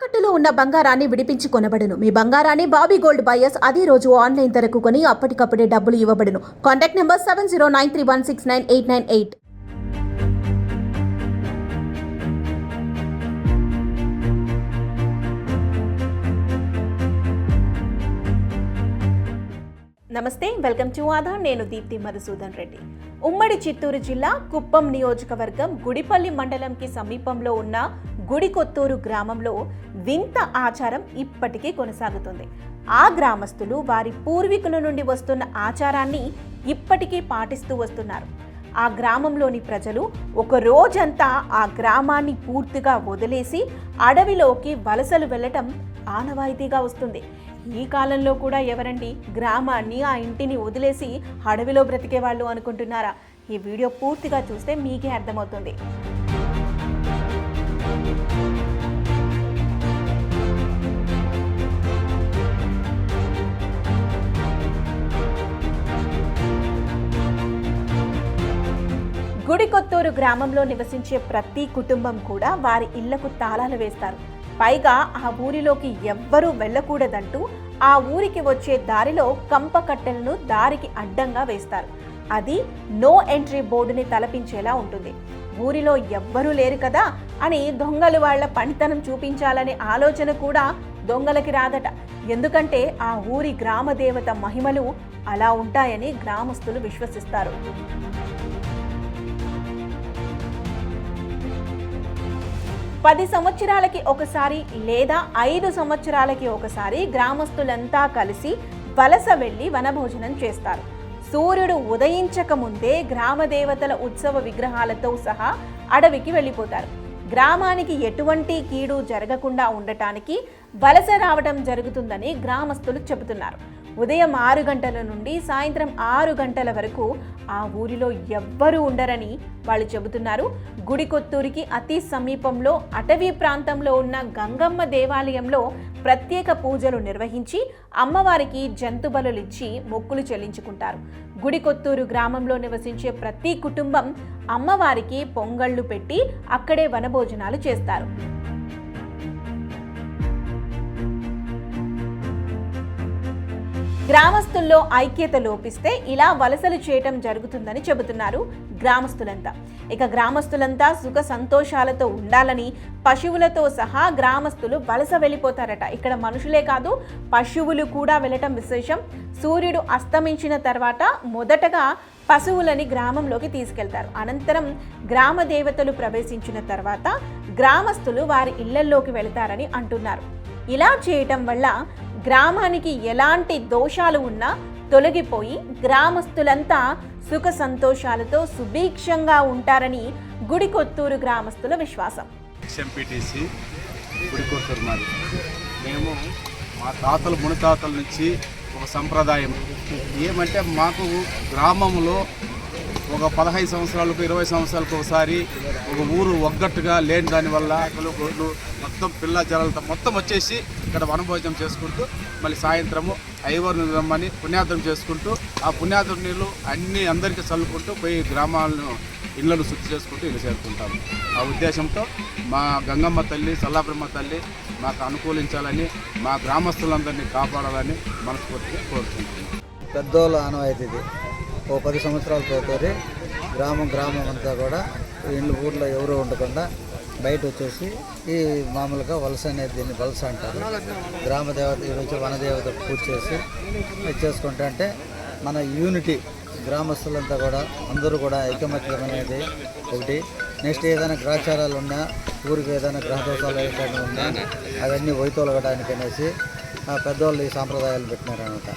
తాకట్టులో ఉన్న బంగారాన్ని విడిపించి కొనబడును మీ బంగారాన్ని బాబీ గోల్డ్ బయర్స్ అదే రోజు ఆన్లైన్ ధరకు కొని అప్పటికప్పుడే డబ్బులు ఇవ్వబడును. Contact number seven zero nine three one six nine eight nine eight. నమస్తే వెల్కమ్ టు ఆధార్. నేను దీప్తి మధుసూదన్ రెడ్డి. ఉమ్మడి చిత్తూరు జిల్లా కుప్పం నియోజకవర్గం గుడిపల్లి మండలంకి సమీపంలో ఉన్న గుడికొత్తూరు గ్రామంలో వింత ఆచారం ఇప్పటికీ కొనసాగుతుంది. ఆ గ్రామస్తులు వారి పూర్వీకుల నుండి వస్తున్న ఆచారాన్ని ఇప్పటికీ పాటిస్తూ వస్తున్నారు. ఆ గ్రామంలోని ప్రజలు ఒక రోజంతా ఆ గ్రామాన్ని పూర్తిగా వదిలేసి అడవిలోకి వలసలు వెళ్ళటం ఆనవాయితీగా వస్తుంది. ఈ కాలంలో కూడా ఎవరండి గ్రామాన్ని ఆ ఇంటిని వదిలేసి అడవిలో బ్రతికే వాళ్ళు అనుకుంటున్నారా? ఈ వీడియో పూర్తిగా చూస్తే మీకే అర్థమవుతుంది. గుడికొత్తూరు గ్రామంలో నివసించే ప్రతి కుటుంబం కూడా వారి ఇళ్ళకు తాళాలు వేస్తారు. పైగా ఆ ఊరిలోకి ఎవ్వరూ వెళ్ళకూడదంటూ ఆ ఊరికి వచ్చే దారిలో కంప కట్టెలను దారికి అడ్డంగా వేస్తారు. అది నో ఎంట్రీ బోర్డుని తలపించేలా ఉంటుంది. ఊరిలో ఎవ్వరూ లేరు కదా అని దొంగలు వాళ్ళ పనితనం చూపించాలనే ఆలోచన కూడా దొంగలకి రాదట. ఎందుకంటే ఆ ఊరి గ్రామ దేవత మహిమలు అలా ఉంటాయని గ్రామస్తులు విశ్వసిస్తారు. పది సంవత్సరాలకి ఒకసారి లేదా ఐదు సంవత్సరాలకి ఒకసారి గ్రామస్తులంతా కలిసి వలస వెళ్ళి వనభోజనం చేస్తారు. సూర్యుడు ఉదయించక ముందే గ్రామ దేవతల ఉత్సవ విగ్రహాలతో సహా అడవికి వెళ్ళిపోతారు. గ్రామానికి ఎటువంటి కీడు జరగకుండా ఉండటానికి వలస రావడం జరుగుతుందని గ్రామస్తులు చెబుతున్నారు. ఉదయం ఆరు గంటల నుండి సాయంత్రం ఆరు గంటల వరకు ఆ ఊరిలో ఎవ్వరూ ఉండరని వాళ్ళు చెబుతున్నారు. గుడికొత్తూరికి అతి సమీపంలో అటవీ ప్రాంతంలో ఉన్న గంగమ్మ దేవాలయంలో ప్రత్యేక పూజలు నిర్వహించి అమ్మవారికి జంతుబలులిచ్చి మొక్కులు చెల్లించుకుంటారు. గుడికొత్తూరు గ్రామంలో నివసించే ప్రతి కుటుంబం అమ్మవారికి పొంగళ్ళు పెట్టి అక్కడే వనభోజనాలు చేస్తారు. గ్రామస్తుల్లో ఐక్యత లోపిస్తే ఇలా వలసలు చేయటం జరుగుతుందని చెబుతున్నారు గ్రామస్తులంతా. ఇక గ్రామస్తులంతా సుఖ సంతోషాలతో ఉండాలని పశువులతో సహా గ్రామస్తులు వలస వెళ్ళిపోతారట. ఇక్కడ మనుషులే కాదు పశువులు కూడా వెళ్ళటం విశేషం. సూర్యుడు అస్తమించిన తర్వాత మొదటగా పశువులని గ్రామంలోకి తీసుకెళ్తారు. అనంతరం గ్రామ దేవతలు ప్రవేశించిన తర్వాత గ్రామస్తులు వారి ఇళ్ళల్లోకి వెళతారని అంటున్నారు. ఇలా చేయటం వల్ల గ్రామానికి ఎలాంటి దోషాలు ఉన్నా తొలగిపోయి గ్రామస్తులంతా సుఖ సంతోషాలతో సుభిక్షంగా ఉంటారని గుడికొత్తూరు గ్రామస్తుల విశ్వాసం. ఎక్స్ఎంపీటీసీ గుడికొత్తూరు మాది. మేము మా తాతలు మునితాతల నుంచి ఒక సంప్రదాయం. ఏమంటే మాకు గ్రామంలో ఒక పదహైదు సంవత్సరాలకు ఇరవై సంవత్సరాలకు ఒకసారి ఒక ఊరు ఒగ్గట్టుగా లేని దానివల్ల మొత్తం పిల్ల జలాలతో మొత్తం వచ్చేసి ఇక్కడ వనభోజనం చేసుకుంటూ మళ్ళీ సాయంత్రము ఐవరు రమ్మని పుణ్యార్థం చేసుకుంటూ ఆ పుణ్యార్థం నీళ్ళు అన్ని అందరికీ చల్లుకుంటూ పోయి గ్రామాలను ఇళ్ళను శుద్ధి చేసుకుంటూ ఇల్లు చేరుకుంటాము. ఆ ఉద్దేశంతో మా గంగమ్మ తల్లి సల్లాబ్రహ్మ తల్లి మాకు అనుకూలించాలని మా గ్రామస్తులందరినీ కాపాడాలని మనస్ఫూర్తిగా కోరుకుంటున్నాను పెద్దోళ్ళ ఆనవాయితీ ఇది. ఓ పది సంవత్సరాల తోటి గ్రామం గ్రామం అంతా కూడా ఇండ్లు ఊర్లో ఎవరు ఉండకుండా బయట వచ్చేసి ఈ మామూలుగా వలస అనేది దీన్ని వలస అంటారు. గ్రామ దేవత ఈరోజు వనదేవత పూజ చేసి చేసుకుంటా అంటే మన యూనిటీ గ్రామస్తులంతా కూడా అందరూ కూడా ఐకమత్యం అనేది ఒకటి. నెక్స్ట్ ఏదైనా గ్రహచారాలు ఉన్నా ఊరికి ఏదైనా గ్రహదోషాలు ఏదైనా ఉన్నా అవన్నీ వైతొలగడానికి అనేసి ఆ పెద్దవాళ్ళు ఈ సాంప్రదాయాలు పెట్టినారనమాట